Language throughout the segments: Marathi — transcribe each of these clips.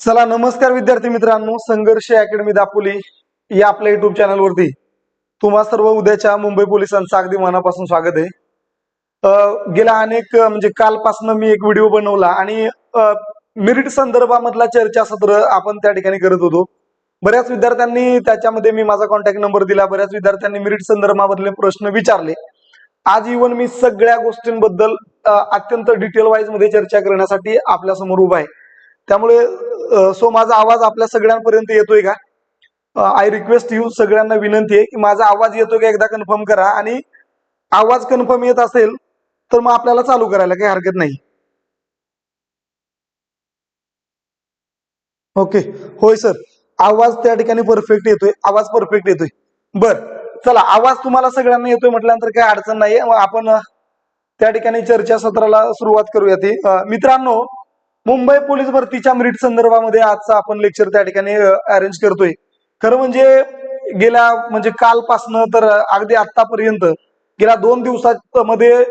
चला नमस्कार विद्यार्थी मित्रांनो. संघर्ष अकॅडमी दापोली या आपल्या युट्यूब चॅनलवरती तुम्हा सर्व उद्याच्या मुंबई पोलिसांचं अगदी मनापासून स्वागत आहे. गेल्या अनेक म्हणजे कालपासून मी एक व्हिडिओ बनवला आणि मेरिट संदर्भामधला चर्चासत्र आपण त्या ठिकाणी करत होतो. बऱ्याच विद्यार्थ्यांनी त्याच्यामध्ये मी माझा कॉन्टॅक्ट नंबर दिला. बऱ्याच विद्यार्थ्यांनी मेरिट संदर्भामधले प्रश्न विचारले. आज इवन मी सगळ्या गोष्टींबद्दल अत्यंत डिटेल वाईजमध्ये चर्चा करण्यासाठी आपल्यासमोर उभा आहे. त्यामुळे सो माझा आवाज आपल्या सगळ्यांपर्यंत येतोय का? आय रिक्वेस्ट यू सगळ्यांना विनंती आहे की माझा आवाज येतोय का एकदा कन्फर्म करा आणि आवाज कन्फर्म येत असेल तर मग आपल्याला चालू करायला काही हरकत नाही. ओके होय सर आवाज त्या ठिकाणी परफेक्ट येतोय आवाज परफेक्ट येतोय. बर चला आवाज तुम्हाला सगळ्यांना येतोय म्हटल्यानंतर काही अडचण नाही मग आपण त्या ठिकाणी चर्चा सत्राला सुरुवात करूया ती. मित्रांनो मुंबई पोलीस भरतीच्या मेरिट संदर्भामध्ये आजचा आपण लेक्चर त्या ठिकाणी अरेंज करतोय. खरं म्हणजे गेल्या म्हणजे कालपासनं तर अगदी आतापर्यंत गेल्या दोन दिवसामध्ये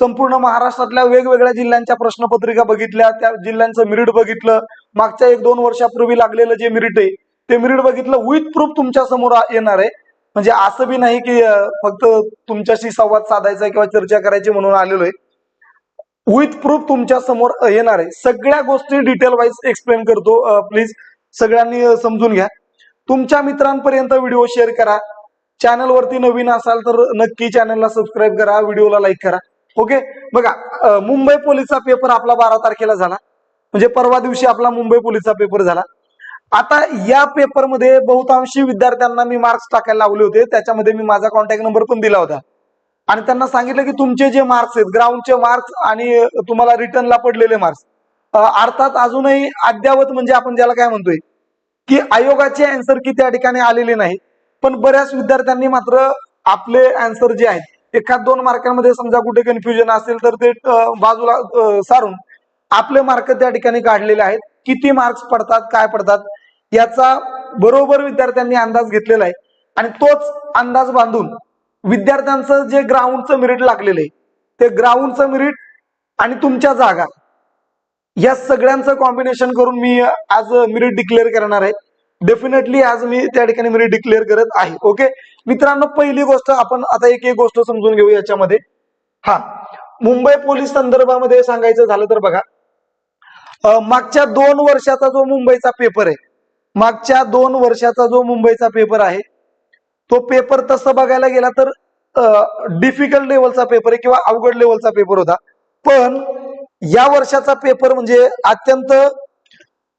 संपूर्ण महाराष्ट्रातल्या वेगवेगळ्या जिल्ह्यांच्या प्रश्नपत्रिका बघितल्या त्या जिल्ह्यांचं मिरिट बघितलं मागच्या एक दोन वर्षापूर्वी लागलेलं जे मिरिट आहे ते मिरिट बघितलं विथ प्रूफ तुमच्यासमोर येणार आहे. म्हणजे असं बी नाही की फक्त तुमच्याशी संवाद साधायचा किंवा चर्चा करायची म्हणून आलेलो आहे. विथ प्रूफ तुमच्यासमोर येणार आहे. सगळ्या गोष्टी डिटेल वाईज एक्सप्लेन करतो प्लीज सगळ्यांनी समजून घ्या. तुमच्या मित्रांपर्यंत व्हिडिओ शेअर करा. चॅनलवरती नवीन असाल तर नक्की चॅनलला सबस्क्राईब करा. व्हिडिओला लाईक करा. ओके बघा मुंबई पोलीसचा पेपर आपला बारा तारखेला झाला. म्हणजे परवा दिवशी आपला मुंबई पोलीसचा पेपर झाला. आता या पेपरमध्ये बहुतांशी विद्यार्थ्यांना मी मार्क्स टाकायला लावले होते. त्याच्यामध्ये मी माझा कॉन्टॅक्ट नंबर पण दिला होता. आणि त्यांना सांगितलं की तुमचे जे मार्क्स आहेत ग्राउंडचे मार्क्स आणि तुम्हाला रिटर्नला पडलेले मार्क्स अर्थात अजूनही अद्यावत म्हणजे आपण ज्याला काय म्हणतोय की आयोगाचे अँसर की त्या ठिकाणी आलेले नाही. पण बऱ्याच विद्यार्थ्यांनी मात्र आपले अँसर जे आहेत एखाद दोन मार्कांमध्ये समजा कुठे कन्फ्युजन असेल तर ते बाजूला सारून आपले मार्क त्या ठिकाणी काढलेले आहेत. किती मार्क्स पडतात काय पडतात याचा बरोबर विद्यार्थ्यांनी अंदाज घेतलेला आहे. आणि तोच अंदाज बांधून विद्यार्थ्यांचं जे ग्राउंडचं मिरिट लागलेलं आहे ते ग्राउंडचं मिरिट आणि तुमच्या जागा. या सगळ्यांचं कॉम्बिनेशन करून मी आज मिरिट डिक्लेअर करणार आहे. डेफिनेटली आज मी त्या ठिकाणी मिरिट डिक्लेअर करत आहे. ओके मित्रांनो पहिली गोष्ट आपण आता एक एक गोष्ट समजून घेऊ याच्यामध्ये. हा. मुंबई पोलीस संदर्भामध्ये सांगायचं झालं तर बघा. मागच्या दोन वर्षाचा जो मुंबईचा पेपर आहे मागच्या दोन वर्षाचा जो मुंबईचा पेपर आहे तो पेपर तसं बघायला गेला तर डिफिकल्ट लेवलचा पेपर आहे किंवा अवघड लेवलचा पेपर होता. पण या वर्षाचा पेपर म्हणजे अत्यंत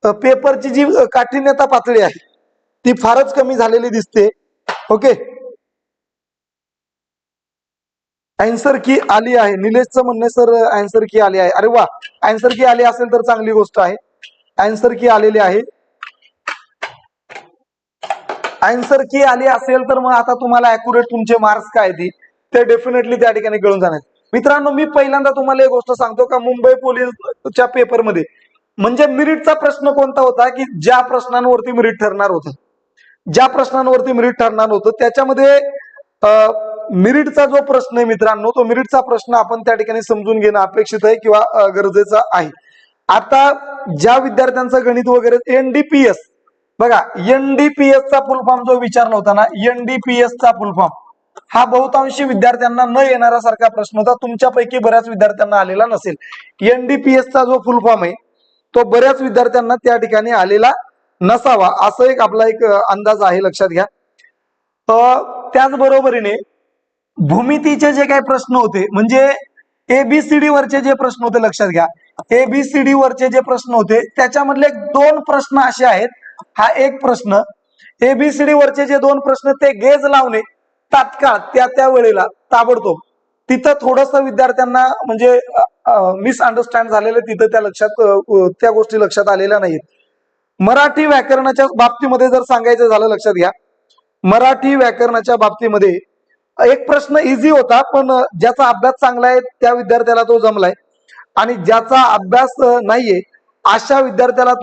पेपरची जी काठिण्यता पातळी आहे ती फारच कमी झालेली दिसते. ओके? अँसर की आली आहे. निलेशचं म्हणणे सर अँसर की आली आहे. अरे वा! अँसर की आली असेल तर चांगली गोष्ट आहे. अँसर की आलेली आहे. अँसर की आली असेल तर मग आता तुम्हाला अॅक्युरेट तुमचे मार्क्स काय ती ते डेफिनेटली त्या ठिकाणी कळून जाणार. मित्रांनो मी पहिल्यांदा तुम्हाला एक गोष्ट सांगतो का? मुंबई पोलीसच्या पेपरमध्ये म्हणजे मिरिटचा प्रश्न कोणता होता की ज्या प्रश्नांवरती मिरिट ठरणार होतं? ज्या प्रश्नांवरती मिरिट ठरणार होतं त्याच्यामध्ये मिरिटचा जो प्रश्न आहे मित्रांनो तो मिरिटचा प्रश्न आपण त्या ठिकाणी समजून घेणं अपेक्षित आहे किंवा गरजेचं आहे. आता ज्या विद्यार्थ्यांचं गणित वगैरे एनडीपीएस बघा एनडीपीएस चा फुल फॉर्म जो विचारला होता ना एनडीपीएस चा फुल फॉर्म हा बहुतांशी विद्यार्थ्यांना न येणारा सारखा प्रश्न होता. तुमच्यापैकी बऱ्याच विद्यार्थ्यांना आलेला नसेल. एनडीपीएस चा जो फुल फॉर्म आहे तो बऱ्याच विद्यार्थ्यांना त्या ठिकाणी आलेला नसावा असं एक आपला एक अंदाज आहे लक्षात घ्या. त्याचबरोबरीने भूमितीचे जे काही प्रश्न होते म्हणजे एबीसीडी वरचे जे प्रश्न होते लक्षात घ्या. एबीसीडी वरचे जे प्रश्न होते त्याच्यामधले दोन प्रश्न असे आहेत हा एक प्रश्न. एबीसीडी वरचे जे दोन प्रश्न ते गेज लावणे तात्काळ त्या त्या वेळेला ताबडतोब. तिथं थोडस विद्यार्थ्यांना म्हणजे मिसअंडरस्टँड झालेलं तिथं त्या लक्षात त्या गोष्टी लक्षात आलेल्या नाहीत मराठी व्याकरणाच्या बाबतीमध्ये जर सांगायचं झालं लक्षात घ्या. मराठी व्याकरणाच्या बाबतीमध्ये एक प्रश्न इझी होता पण ज्याचा अभ्यास चांगला आहे त्या विद्यार्थ्याला तो जमलाय. आणि ज्याचा अभ्यास नाहीये अशा विद्यार्थ्याला